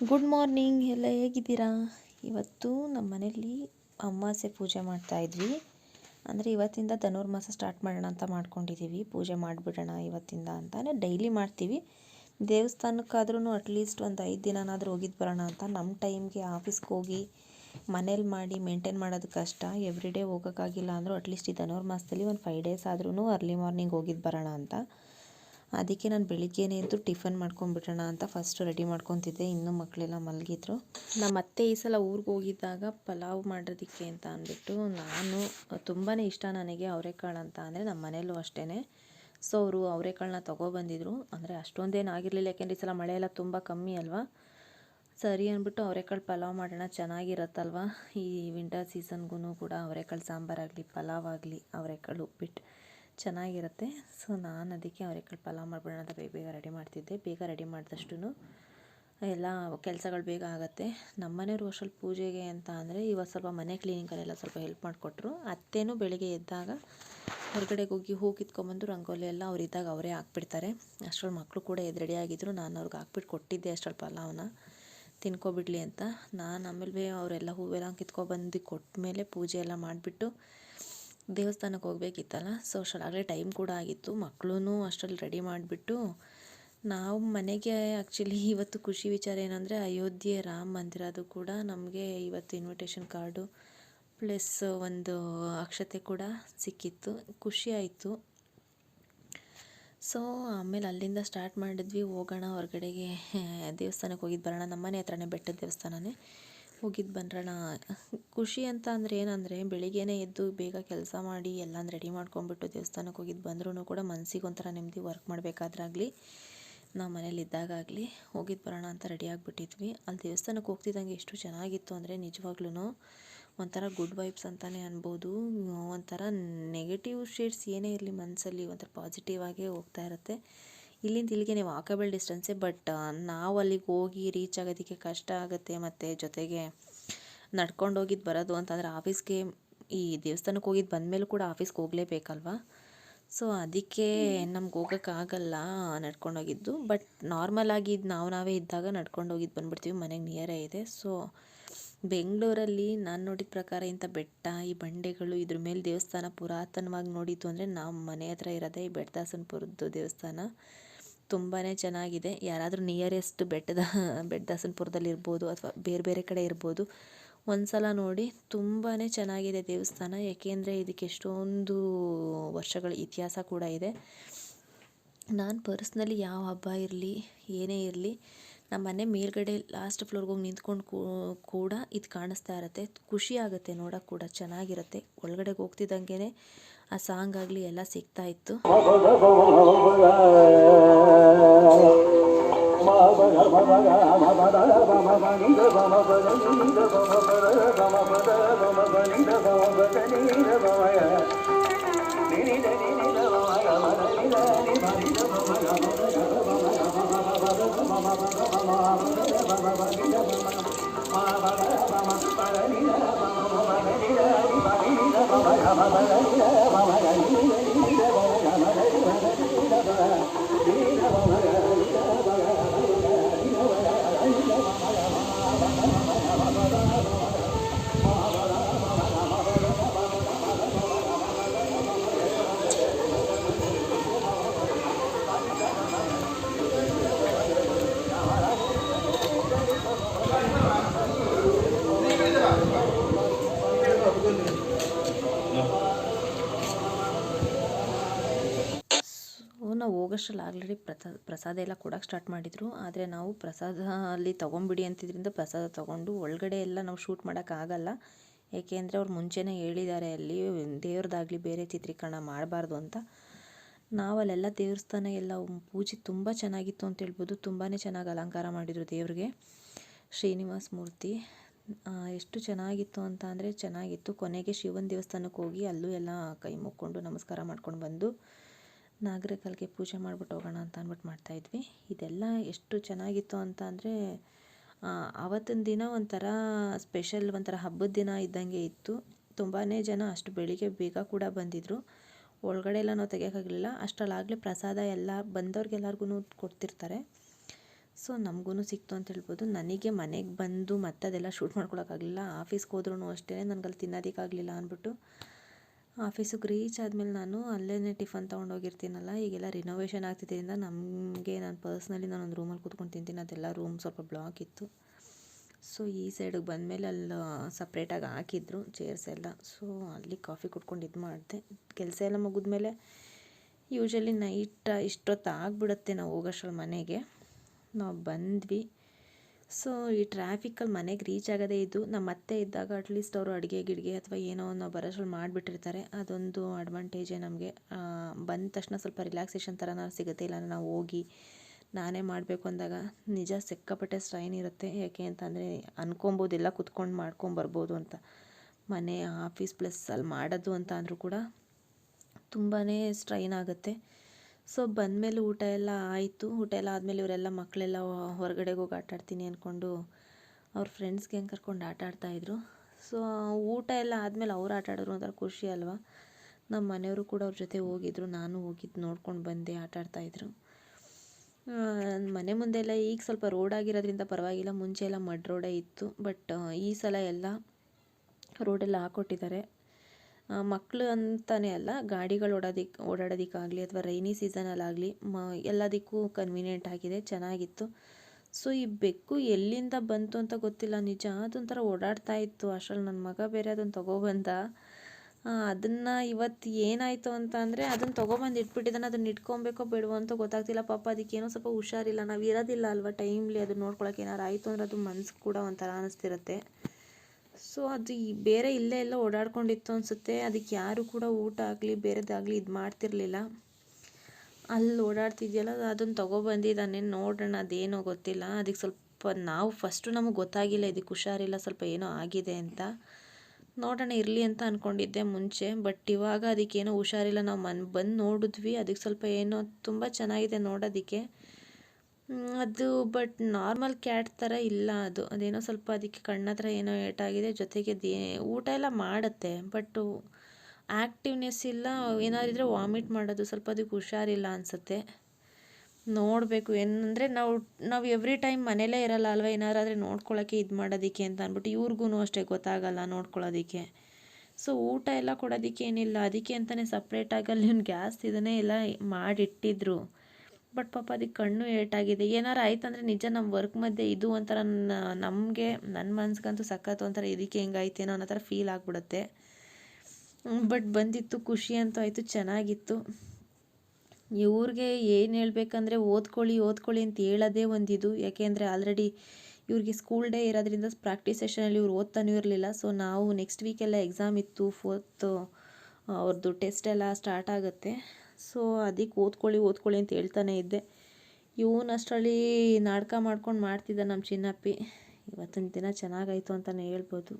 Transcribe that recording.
Good morning ಎಲ್ಲ ಹೇಗಿದ್ದೀರಾ? ಇವತ್ತು ನಮ್ಮ ಮನೆಯಲ್ಲಿ ಅಮಾವಾಸ್ಯೆ ಪೂಜೆ ಮಾಡ್ತಾಯಿದ್ವಿ ಅಂದರೆ ಇವತ್ತಿಂದ ಧನುರ್ಮಾಸ ಸ್ಟಾರ್ಟ್ ಮಾಡೋಣ ಅಂತ ಮಾಡ್ಕೊಂಡಿದ್ದೀವಿ ಪೂಜೆ ಮಾಡಿಬಿಡೋಣ ಇವತ್ತಿಂದ ಅಂತಾನೆ ಡೈಲಿ ಮಾಡ್ತೀವಿ. ದೇವಸ್ಥಾನಕ್ಕಾದ್ರೂ ಅಟ್ಲೀಸ್ಟ್ ಒಂದು ಐದು ದಿನನಾದರೂ ಹೋಗಿದ್ದು ಬರೋಣ ಅಂತ. ನಮ್ಮ ಟೈಮ್ಗೆ ಆಫೀಸ್ಗೆ ಹೋಗಿ ಮನೇಲಿ ಮಾಡಿ ಮೇಂಟೈನ್ ಮಾಡೋದು ಕಷ್ಟ. ಎವ್ರಿ ಡೇ ಹೋಗೋಕ್ಕಾಗಿಲ್ಲ ಅಂದರೂ ಅಟ್ಲೀಸ್ಟ್ ಈ ಧನುರ್ಮಾಸದಲ್ಲಿ ಒಂದು ಫೈವ್ ಡೇಸ್ ಆದ್ರೂ ಅರ್ಲಿ ಮಾರ್ನಿಂಗ್ ಹೋಗಿದ್ದು ಬರೋಣ ಅಂತ. ಅದಕ್ಕೆ ನಾನು ಬೆಳಿಗ್ಗೆನೇ ಎದ್ದು ಟಿಫನ್ ಮಾಡ್ಕೊಂಬಿಡೋಣ ಅಂತ ಫಸ್ಟ್ ರೆಡಿ ಮಾಡ್ಕೊತಿದ್ದೆ. ಇನ್ನೂ ಮಕ್ಕಳೆಲ್ಲ ಮಲಗಿದ್ರು. ನಮ್ಮ ಅತ್ತೆ ಈ ಸಲ ಊರಿಗೆ ಹೋಗಿದ್ದಾಗ ಪಲಾವ್ ಮಾಡೋದಕ್ಕೆ ಅಂತ ಅಂದ್ಬಿಟ್ಟು ನಾನು ತುಂಬಾ ಇಷ್ಟ ನನಗೆ ಅವರೆಕಾಳು ಅಂತ ಅಂದರೆ ನಮ್ಮ ಮನೆಯಲ್ಲೂ ಅಷ್ಟೇ ಸೊ ಅವರು ಅವರೆಕಾಳನ್ನ ತೊಗೊಬಂದಿದ್ರು ಅಂದರೆ ಅಷ್ಟೊಂದೇನು ಆಗಿರಲಿಲ್ಲ. ಯಾಕೆಂದರೆ ಈ ಸಲ ಮಳೆ ಎಲ್ಲ ತುಂಬ ಕಮ್ಮಿ ಅಲ್ವಾ? ಸರಿ ಅಂದ್ಬಿಟ್ಟು ಅವರೆಕಾಳು ಪಲಾವ್ ಮಾಡೋಣ ಚೆನ್ನಾಗಿರತ್ತಲ್ವ? ಈ ವಿಂಟರ್ ಸೀಸನ್ಗೂ ಕೂಡ ಅವರೆಕಾಳು ಸಾಂಬಾರಾಗಲಿ ಪಲಾವ್ ಆಗಲಿ ಅವರೆಕಾಳು ಉಪ್ಪಿಟ್ಟು. ಚೆನ್ನಾಗಿರುತ್ತೆ. ಸೊ ನಾನು ಅದಕ್ಕೆ ಅವರೆಕಾಳು ಪಲಾವ್ ಮಾಡ್ಬಿಡೋಣ ಅಂತ ಬೇಗ ಬೇಗ ರೆಡಿ ಮಾಡ್ತಿದ್ದೆ. ಬೇಗ ರೆಡಿ ಮಾಡಿದಷ್ಟು ಎಲ್ಲ ಕೆಲಸಗಳು ಬೇಗ ಆಗುತ್ತೆ. ನಮ್ಮ ಮನೆಯವರು ಪೂಜೆಗೆ ಅಂತ ಅಂದರೆ ಇವತ್ತು ಸ್ವಲ್ಪ ಮನೆ ಕ್ಲೀನಿಂಗಲ್ಲೆಲ್ಲ ಸ್ವಲ್ಪ ಹೆಲ್ಪ್ ಮಾಡಿಕೊಟ್ರು. ಅತ್ತೆನೂ ಬೆಳಿಗ್ಗೆ ಎದ್ದಾಗ ಹೊರಗಡೆಗೆ ಹೋಗಿ ಹೂ ಕಿತ್ಕೊಂಡ್ಬಂದು ರಂಗೋಲಿ ಎಲ್ಲ ಅವ್ರು ಇದ್ದಾಗ ಅವರೇ ಹಾಕ್ಬಿಡ್ತಾರೆ. ಅಷ್ಟರಲ್ಲಿ ಮಕ್ಕಳು ಕೂಡ ಎದ್ದು ಆಗಿದ್ರು. ನಾನು ಅವ್ರಿಗೆ ಹಾಕ್ಬಿಟ್ಟು ಕೊಟ್ಟಿದ್ದೆ ಅಷ್ಟರಲ್ಲಿ ಪಲಾವನ್ನ ತಿನ್ಕೊಬಿಡ್ಲಿ ಅಂತ. ನಾನು ಆಮೇಲೆ ಅವರೆಲ್ಲ ಹೂವೆಲ್ಲ ಕಿತ್ಕೊಬಂದು ಕೊಟ್ಟ ಮೇಲೆ ಪೂಜೆ ಎಲ್ಲ ಮಾಡಿಬಿಟ್ಟು ದೇವಸ್ಥಾನಕ್ಕೆ ಹೋಗ್ಬೇಕಿತ್ತಲ್ಲ ಸೊ ಅಷ್ಟರಾಗಲೇ ಟೈಮ್ ಕೂಡ ಆಗಿತ್ತು. ಮಕ್ಕಳೂ ಅಷ್ಟರಲ್ಲಿ ರೆಡಿ ಮಾಡಿಬಿಟ್ಟು, ನಾವು ಮನೆಗೆ ಆ್ಯಕ್ಚುಲಿ ಇವತ್ತು ಖುಷಿ ವಿಚಾರ ಏನಂದರೆ ಅಯೋಧ್ಯೆ ರಾಮ ಮಂದಿರ ಅದು ಕೂಡ ನಮಗೆ ಇವತ್ತು ಇನ್ವಿಟೇಷನ್ ಕಾರ್ಡು ಪ್ಲಸ್ ಒಂದು ಅಕ್ಷತೆ ಕೂಡ ಸಿಕ್ಕಿತ್ತು. ಖುಷಿ ಆಯಿತು. ಸೊ ಆಮೇಲೆ ಅಲ್ಲಿಂದ ಸ್ಟಾರ್ಟ್ ಮಾಡಿದ್ವಿ. ಹೋಗೋಣ ಹೊರಗಡೆಗೆ, ದೇವಸ್ಥಾನಕ್ಕೆ ಹೋಗಿದ್ದು ಬರೋಣ. ನಮ್ಮನೆ ಹತ್ರನೇ ಬೆಟ್ಟದ ದೇವಸ್ಥಾನನೇ. ಹೋಗಿದ್ದು ಬಂದ್ರಣ ಖುಷಿ ಅಂತ ಅಂದರೆ ಏನಂದರೆ ಬೆಳಿಗ್ಗೆನೇ ಎದ್ದು ಬೇಗ ಕೆಲಸ ಮಾಡಿ ಎಲ್ಲಾನು ರೆಡಿ ಮಾಡ್ಕೊಂಡ್ಬಿಟ್ಟು ದೇವಸ್ಥಾನಕ್ಕೆ ಹೋಗಿದ್ದು ಬಂದ್ರೂ ಕೂಡ ಮನಸ್ಸಿಗೆ ಒಂಥರ ನೆಮ್ಮದಿ ವರ್ಕ್ ಮಾಡಬೇಕಾದ್ರಾಗಲಿ, ನಾವು ಮನೇಲಿ ಇದ್ದಾಗಲಿ ಹೋಗಿದ್ದು ಬರೋಣ ಅಂತ ರೆಡಿ ಆಗಿಬಿಟ್ಟಿದ್ವಿ. ಅಲ್ಲಿ ದೇವಸ್ಥಾನಕ್ಕೆ ಹೋಗ್ತಿದ್ದಂಗೆ ಎಷ್ಟು ಚೆನ್ನಾಗಿತ್ತು ಅಂದರೆ ನಿಜವಾಗ್ಲೂ ಒಂಥರ ಗುಡ್ ವೈಬ್ಸ್ ಅಂತಲೇ ಅನ್ಬೋದು. ಒಂಥರ ನೆಗೆಟಿವ್ ಶೇಡ್ಸ್ ಏನೇ ಇರಲಿ ಮನಸ್ಸಲ್ಲಿ ಒಂಥರ ಪಾಸಿಟಿವ್ ಆಗೇ ಹೋಗ್ತಾ ಇರುತ್ತೆ. ಇಲ್ಲಿಂದ ಇಲ್ಲಿಗೆ ನೀವು ವಾಕಬಲ್ ಡಿಸ್ಟೆನ್ಸೇ ಬಟ್ ನಾವು ಅಲ್ಲಿಗೆ ಹೋಗಿ ರೀಚ್ ಆಗೋದಕ್ಕೆ ಕಷ್ಟ ಆಗುತ್ತೆ ಮತ್ತು ಜೊತೆಗೆ ನಡ್ಕೊಂಡು ಹೋಗಿದ್ದು ಬರೋದು ಅಂತಂದರೆ ಆಫೀಸ್ಗೆ ಈ ದೇವಸ್ಥಾನಕ್ಕೆ ಹೋಗಿದ್ದು ಬಂದಮೇಲೂ ಕೂಡ ಆಫೀಸ್ಗೆ ಹೋಗಲೇಬೇಕಲ್ವಾ? ಸೊ ಅದಕ್ಕೆ ನಮ್ಗೆ ಹೋಗೋಕ್ಕಾಗಲ್ಲ ನಡ್ಕೊಂಡು ಹೋಗಿದ್ದು ಬಟ್ ನಾರ್ಮಲಾಗಿ ನಾವು ನಾವೇ ಇದ್ದಾಗ ನಡ್ಕೊಂಡು ಹೋಗಿದ್ದು ಬಂದುಬಿಡ್ತೀವಿ. ಮನೆಗೆ ನಿಯರೇ ಇದೆ. ಸೊ ಬೆಂಗಳೂರಲ್ಲಿ ನಾನು ನೋಡಿದ ಪ್ರಕಾರ ಇಂಥ ಬೆಟ್ಟ, ಈ ಬಂಡೆಗಳು ಇದ್ರ ಮೇಲೆ ದೇವಸ್ಥಾನ ಪುರಾತನವಾಗಿ ನೋಡಿದ್ದು ಅಂದರೆ ನಮ್ಮ ಮನೆ ಹತ್ರ ಇರೋದೇ ಈ ಬೆಟ್ಟದಾಸನಪುರದ್ದು ದೇವಸ್ಥಾನ. ತುಂಬಾ ಚೆನ್ನಾಗಿದೆ. ಯಾರಾದರೂ ನಿಯರೆಸ್ಟ್ ಬೆಟ್ಟದ, ಬೆಟ್ಟದಾಸನಪುರದಲ್ಲಿ ಇರ್ಬೋದು ಅಥವಾ ಬೇರೆ ಬೇರೆ ಕಡೆ ಇರ್ಬೋದು ಒಂದು ಸಲ ನೋಡಿ ತುಂಬಾ ಚೆನ್ನಾಗಿದೆ ದೇವಸ್ಥಾನ ಏಕೆಂದರೆ ಇದಕ್ಕೆ ಎಷ್ಟೊಂದು ವರ್ಷಗಳ ಇತಿಹಾಸ ಕೂಡ ಇದೆ. ನಾನು ಪರ್ಸ್ನಲಿ ಯಾವ ಹಬ್ಬ ಇರಲಿ, ಏನೇ ಇರಲಿ ನಮ್ಮ ಮನೆ ಮೇಲ್ಗಡೆ ಲಾಸ್ಟ್ ಫ್ಲೋರ್ಗೆ ಹೋಗಿ ನಿಂತ್ಕೊಂಡು ಕೂಡ ಇದು ಕಾಣಿಸ್ತಾ ಇರುತ್ತೆ. ಖುಷಿ ಆಗುತ್ತೆ ನೋಡೋಕೆ ಕೂಡ, ಚೆನ್ನಾಗಿರುತ್ತೆ. ಒಳಗಡೆಗೆ ಹೋಗ್ತಿದ್ದಂಗೆ ಆ ಸಾಂಗ್ ಆಗಲಿ ಎಲ್ಲ ಸಿಗ್ತಾ ಇತ್ತು. Bye-bye. ನಾವು ಹೋಗೋಷ್ಟ್ರಲ್ಲಿ ಆಲ್ರೆಡಿ ಪ್ರಸಾದ ಪ್ರಸಾದ ಎಲ್ಲ ಕೊಡೋಕೆ ಸ್ಟಾರ್ಟ್ ಮಾಡಿದರು. ಆದರೆ ನಾವು ಪ್ರಸಾದ ಅಲ್ಲಿ ತೊಗೊಂಬಿಡಿ ಅಂತಿದ್ರಿಂದ ಪ್ರಸಾದ ತೊಗೊಂಡು ಒಳಗಡೆ ಎಲ್ಲ ನಾವು ಶೂಟ್ ಮಾಡೋಕ್ಕಾಗಲ್ಲ ಏಕೆಂದರೆ ಅವ್ರು ಮುಂಚೆನೇ ಹೇಳಿದ್ದಾರೆ ಅಲ್ಲಿ ದೇವ್ರದ್ದಾಗಲಿ ಬೇರೆ ಚಿತ್ರೀಕರಣ ಮಾಡಬಾರ್ದು ಅಂತ. ನಾವು ಅಲ್ಲೆಲ್ಲ ದೇವಸ್ಥಾನ ಎಲ್ಲ ಪೂಜೆ ತುಂಬ ಚೆನ್ನಾಗಿತ್ತು ಅಂತ ಹೇಳ್ಬೋದು. ತುಂಬಾ ಚೆನ್ನಾಗಿ ಅಲಂಕಾರ ಮಾಡಿದರು ದೇವ್ರಿಗೆ. ಶ್ರೀನಿವಾಸ ಮೂರ್ತಿ. ಎಷ್ಟು ಚೆನ್ನಾಗಿತ್ತು ಅಂತ ಅಂದರೆ ಚೆನ್ನಾಗಿತ್ತು. ಕೊನೆಗೆ ಶಿವನ ದೇವಸ್ಥಾನಕ್ಕೆ ಹೋಗಿ ಅಲ್ಲೂ ಎಲ್ಲ ಕೈ ಮುಕ್ಕೊಂಡು ನಮಸ್ಕಾರ ಮಾಡ್ಕೊಂಡು ಬಂದು ನಾಗರಕಲ್ಗೆ ಪೂಜೆ ಮಾಡ್ಬಿಟ್ಟು ಹೋಗೋಣ ಅಂತ ಅಂದ್ಬಿಟ್ಟು ಮಾಡ್ತಾಯಿದ್ವಿ ಇದೆಲ್ಲ ಎಷ್ಟು ಚೆನ್ನಾಗಿತ್ತು ಅಂತ ಅಂದರೆ ಆವತ್ತಿನ ದಿನ ಒಂಥರ ಸ್ಪೆಷಲ್ ಒಂಥರ ಹಬ್ಬದ ದಿನ ಇದ್ದಂಗೆ ಇತ್ತು. ತುಂಬಾ ಜನ ಅಷ್ಟು ಬೆಳಿಗ್ಗೆ ಬೇಗ ಕೂಡ ಬಂದಿದ್ದರು ಒಳಗಡೆ ಎಲ್ಲ ನಾವು ತೆಗಿಯೋಕ್ಕಾಗಲಿಲ್ಲ ಅಷ್ಟರಲ್ಲಾಗಲೇ ಪ್ರಸಾದ ಎಲ್ಲ ಬಂದವ್ರಿಗೆಲ್ಲರಿಗೂ ಕೊಡ್ತಿರ್ತಾರೆ. ಸೊ ನಮಗೂ ಸಿಕ್ತು ಅಂತ ಹೇಳ್ಬೋದು. ನನಗೆ ಮನೆಗೆ ಬಂದು ಮತ್ತೆ ಅದೆಲ್ಲ ಶೂಟ್ ಮಾಡ್ಕೊಳಕ್ಕಾಗಲಿಲ್ಲ ಆಫೀಸ್ಗೆ ಹೋದ್ರೂ ಅಷ್ಟೇ ನನಗೆ ಅಲ್ಲಿ ತಿನ್ನೋದಕ್ಕಾಗಲಿಲ್ಲ ಅಂದ್ಬಿಟ್ಟು. ಆಫೀಸಿಗೆ ರೀಚ್ ಆದಮೇಲೆ ನಾನು ಅಲ್ಲೇ ಟಿಫನ್ ತೊಗೊಂಡೋಗಿರ್ತೀನಲ್ಲ, ಈಗೆಲ್ಲ ರಿನೋವೇಷನ್ ಆಗ್ತಿದ್ದರಿಂದ ನಮಗೆ ನಾನು ಪರ್ಸ್ನಲಿ ಒಂದು ರೂಮಲ್ಲಿ ಕೂತ್ಕೊಂಡು ತಿಂತೀನಿ, ಅದೆಲ್ಲ ರೂಮ್ ಸ್ವಲ್ಪ ಬ್ಲಾಕ್ ಇತ್ತು. ಸೊ ಈ ಸೈಡಿಗೆ ಬಂದಮೇಲೆ ಅಲ್ಲಿ ಸಪ್ರೇಟಾಗಿ ಹಾಕಿದ್ರು ಚೇರ್ಸ್ ಎಲ್ಲ. ಸೊ ಅಲ್ಲಿ ಕಾಫಿ ಕುಡ್ಕೊಂಡು ಇದು ಮಾಡಿದೆ. ಕೆಲಸ ಎಲ್ಲ ಮುಗಿದ್ಮೇಲೆ ಯೂಶ್ವಲಿ ನೈಟ್ ಇಷ್ಟೊತ್ತು ಆಗಿಬಿಡುತ್ತೆ ನಾವು ಹೋಗೋಷ್ಟ್ರಲ್ಲಿ ಮನೆಗೆ. ನಾವು ಬಂದ್ವಿ. ಸೊ, ಈ ಟ್ರಾಫಿಕಲ್ಲಿ ಮನೆಗೆ ರೀಚ್ ಆಗೋದೇ ಇದ್ದು ನಮ್ಮ ಅತ್ತೆ ಇದ್ದಾಗ ಅಟ್ಲೀಸ್ಟ್ ಅವರು ಅಡುಗೆ ಗಿಡ್ಗೆ ಅಥವಾ ಏನೋ ನಾವು ಬರೋಷ್ಟ್ರಲ್ಲಿ ಮಾಡಿಬಿಟ್ಟಿರ್ತಾರೆ. ಅದೊಂದು ಅಡ್ವಾಂಟೇಜೇ ನಮಗೆ. ಬಂದ ತಕ್ಷಣ ಸ್ವಲ್ಪ ರಿಲ್ಯಾಕ್ಸೇಷನ್ ಥರನಾದ್ರು ಸಿಗುತ್ತೆ. ಇಲ್ಲ ನಾವು ಹೋಗಿ ನಾನೇ ಮಾಡಬೇಕು ಅಂದಾಗ ನಿಜ ಸಿಕ್ಕಾಪಟ್ಟೆ ಸ್ಟ್ರೈನ್ ಇರುತ್ತೆ. ಯಾಕೆ ಅಂತಂದರೆ ಅನ್ಕೊಬೋದು ಎಲ್ಲ ಕುತ್ಕೊಂಡು ಮಾಡ್ಕೊಂಬರ್ಬೋದು ಅಂತ. ಮನೆ ಆಫೀಸ್ ಪ್ಲಸ್ ಅಲ್ಲಿ ಮಾಡೋದು ಅಂತ ಅಂದರೂ ಕೂಡ ತುಂಬಾ ಸ್ಟ್ರೈನ್ ಆಗುತ್ತೆ. ಸೊ ಬಂದಮೇಲೆ ಊಟ ಎಲ್ಲ ಆಯಿತು. ಊಟ ಎಲ್ಲ ಆದಮೇಲೆ ಇವರೆಲ್ಲ ಮಕ್ಕಳೆಲ್ಲ ಹೊರಗಡೆಗೆ ಹೋಗಿ ಆಟ ಆಡ್ತೀನಿ ಅಂದ್ಕೊಂಡು ಅವ್ರ ಫ್ರೆಂಡ್ಸ್ಗೆ ಹೆಂಗೆ ಕರ್ಕೊಂಡು ಆಟ ಆಡ್ತಾಯಿದ್ರು ಸೊ ಊಟ ಎಲ್ಲ ಆದಮೇಲೆ ಅವ್ರು ಆಟ ಆಡಿದ್ರು ಒಂಥರ ಖುಷಿ ಅಲ್ವಾ? ನಮ್ಮ ಮನೆಯವರು ಕೂಡ ಅವ್ರ ಜೊತೆ ಹೋಗಿದ್ರು. ನಾನು ಹೋಗಿದ್ದು ನೋಡ್ಕೊಂಡು ಬಂದೆ, ಆಟ ಆಡ್ತಾಯಿದ್ರು ಮನೆ ಮುಂದೆ ಎಲ್ಲ ಈಗ ಸ್ವಲ್ಪ ರೋಡ್ ಆಗಿರೋದ್ರಿಂದ ಪರವಾಗಿಲ್ಲ. ಮುಂಚೆ ಎಲ್ಲ ಮಡ್ ರೋಡೇ ಇತ್ತು. ಬಟ್ ಈ ಸಲ ಎಲ್ಲ ರೋಡೆಲ್ಲ ಹಾಕ್ಕೊಟ್ಟಿದ್ದಾರೆ ಮಕ್ಕಳು ಅಂತಲೇ ಅಲ್ಲ, ಗಾಡಿಗಳು ಓಡೋದಕ್ಕೆ ಓಡಾಡೋದಕ್ಕಾಗಲಿ ಅಥವಾ ರೈನಿ ಸೀಸನಲ್ಲಾಗಲಿ ಮ, ಎಲ್ಲದಕ್ಕೂ ಕನ್ವಿನಿಯೆಂಟ್ ಆಗಿದೆ, ಚೆನ್ನಾಗಿತ್ತು. ಸೊ ಈ ಬೆಕ್ಕು ಎಲ್ಲಿಂದ ಬಂತು ಅಂತ ಗೊತ್ತಿಲ್ಲ. ನಿಜ ಅದೊಂಥರ ಓಡಾಡ್ತಾ ಇತ್ತು. ಅಷ್ಟರಲ್ಲಿ ನನ್ನ ಮಗ ಬೇರೆ ಅದನ್ನು ತೊಗೊಬಂದ. ಅದನ್ನು ಇವತ್ತು ಏನಾಯಿತು ಅಂತ ಅಂದರೆ ಅದನ್ನು ತೊಗೊಬಂದು ಇಟ್ಬಿಟ್ಟಿದ್ದಾನೆ. ಅದನ್ನು ಇಟ್ಕೊಬೇಕೋ ಬೇಡವೋ ಅಂತ ಗೊತ್ತಾಗ್ತಿಲ್ಲ. ಪಾಪ ಅದಕ್ಕೇನೋ ಸ್ವಲ್ಪ ಹುಷಾರಿಲ್ಲ. ನಾವು ಇರೋದಿಲ್ಲ ಅಲ್ವಾ ಟೈಮ್ಲಿ ಅದನ್ನ ನೋಡ್ಕೊಳಕ್ಕೆ ಏನಾರು ಆಯಿತು ಅಂದರೆ ಅದು ಮನ್ಸು ಕೂಡ ಒಂಥರ ಅನ್ನಿಸ್ತಿರುತ್ತೆ ಸೊ ಅದು ಬೇರೆ ಇಲ್ಲೇ ಎಲ್ಲ ಓಡಾಡ್ಕೊಂಡಿತ್ತು ಅನಿಸುತ್ತೆ. ಅದಕ್ಕೆ ಯಾರು ಕೂಡ ಊಟ ಆಗಲಿ, ಬೇರೆದಾಗಲಿ ಇದು ಮಾಡ್ತಿರಲಿಲ್ಲ. ಅಲ್ಲಿ ಓಡಾಡ್ತಿದೆಯಲ್ಲ ಅದನ್ನು ತೊಗೊಬಂದಿದ್ದಾನೆ. ನೋಡೋಣ, ಅದೇನೋ ಗೊತ್ತಿಲ್ಲ. ಅದಕ್ಕೆ ಸ್ವಲ್ಪ ನಾವು ಫಸ್ಟು ನಮಗೆ ಗೊತ್ತಾಗಿಲ್ಲ, ಇದಕ್ಕೆ ಹುಷಾರಿಲ್ಲ, ಸ್ವಲ್ಪ ಏನೋ ಆಗಿದೆ ಅಂತ. ನೋಡೋಣ, ಇರಲಿ ಅಂತ ಅಂದ್ಕೊಂಡಿದ್ದೆ ಮುಂಚೆ. ಬಟ್ ಇವಾಗ ಅದಕ್ಕೇನೋ ಹುಷಾರಿಲ್ಲ. ನಾವು ಮನ್, ಬಂದು ನೋಡಿದ್ವಿ. ಅದಕ್ಕೆ ಸ್ವಲ್ಪ ಏನೋ ತುಂಬ ಚೆನ್ನಾಗಿದೆ ನೋಡೋದಕ್ಕೆ. ಅದು ಬಟ್ ನಾರ್ಮಲ್ ಕ್ಯಾಟ್ ಥರ ಇಲ್ಲ ಅದು. ಅದೇನೋ ಸ್ವಲ್ಪ ಅದಕ್ಕೆ ಕಣ್ಣತ್ರ ಏನೋ ಏಟಾಗಿದೆ, ಜೊತೆಗೆ ದೇ ಊಟ ಎಲ್ಲ ಮಾಡುತ್ತೆ ಬಟ್ಟು ಆ್ಯಕ್ಟಿವ್ನೆಸ್ ಇಲ್ಲ. ಏನಾದಿದ್ರೆ ವಾಮಿಟ್ ಮಾಡೋದು ಸ್ವಲ್ಪ ಅದಕ್ಕೆ ಹುಷಾರಿಲ್ಲ ಅನಿಸುತ್ತೆ. ನೋಡಬೇಕು, ಏನಂದರೆ ನಾವು ನಾವು ಎವ್ರಿ ಟೈಮ್ ಮನೇಲೇ ಇರಲ್ಲ ಅಲ್ವಾ, ಏನಾರಾದರೆ ನೋಡ್ಕೊಳ್ಳೋಕ್ಕೆ ಇದು ಮಾಡೋದಕ್ಕೆ ಅಂತ ಅಂದ್ಬಿಟ್ಟು ಇವ್ರಿಗೂ ಅಷ್ಟೇ ಗೊತ್ತಾಗಲ್ಲ ನೋಡ್ಕೊಳ್ಳೋದಕ್ಕೆ ಸೊ ಊಟ ಎಲ್ಲ ಕೊಡೋದಕ್ಕೆ ಏನಿಲ್ಲ. ಅದಕ್ಕೆ ಅಂತಲೇ ಸಪ್ರೇಟಾಗಿ ಅಲ್ಲಿ ಗ್ಯಾಸ್ ಇದನ್ನೇ ಎಲ್ಲ ಮಾಡಿಟ್ಟಿದ್ರು. ಬಟ್ ಪಾಪ ಅದಕ್ಕೆ ಕಣ್ಣು ಏಟಾಗಿದೆ. ಏನಾರು ಆಯ್ತಂದರೆ ನಿಜ ನಮ್ಮ ವರ್ಕ್ ಮಧ್ಯೆ ಇದು ಒಂಥರ ನಮಗೆ ನನ್ನ ಮನ್ಸಿಗಂತೂ ಸಖತ್ತು ಒಂಥರ ಇದಕ್ಕೆ ಹೆಂಗಾಯ್ತೇನೋ ಅನ್ನೋ ಥರ ಫೀಲ್ ಆಗಿಬಿಡುತ್ತೆ. ಬಟ್ ಬಂದಿತ್ತು, ಖುಷಿ ಅಂತೂ ಆಯಿತು, ಚೆನ್ನಾಗಿತ್ತು. ಇವ್ರಿಗೆ ಏನು ಹೇಳಬೇಕಂದ್ರೆ ಓದ್ಕೊಳ್ಳಿ ಓದ್ಕೊಳ್ಳಿ ಅಂತ ಹೇಳೋದೇ ಒಂದಿದು. ಯಾಕೆಂದರೆ ಆಲ್ರೆಡಿ ಇವ್ರಿಗೆ ಸ್ಕೂಲ್ ಡೇ ಇರೋದ್ರಿಂದ ಪ್ರಾಕ್ಟೀಸ್ ಸೆಷನಲ್ಲಿ ಇವ್ರು ಓದ್ತಾನೂ ಇರಲಿಲ್ಲ. ಸೊ ನಾವು ನೆಕ್ಸ್ಟ್ ವೀಕೆಲ್ಲ ಎಕ್ಸಾಮ್ ಇತ್ತು ಫೋರ್ತು ಅವ್ರದ್ದು ಟೆಸ್ಟ್ ಎಲ್ಲ ಸ್ಟಾರ್ಟ್ ಆಗುತ್ತೆ. ಸೊ ಅದಕ್ಕೆ ಓದ್ಕೊಳ್ಳಿ ಓದ್ಕೊಳ್ಳಿ ಅಂತ ಹೇಳ್ತಾನೆ ಇದ್ದೆ. ಇವನು ಅಷ್ಟರಲ್ಲಿ ನಾಟಕ ಮಾಡ್ಕೊಂಡು ಮಾಡ್ತಿದ್ದ ನಮ್ಮ ಚಿನ್ನಪ್ಪಿ. ಇವತ್ತಿನ ದಿನ ಚೆನ್ನಾಗಾಯಿತು ಅಂತಲೇ ಹೇಳ್ಬೋದು.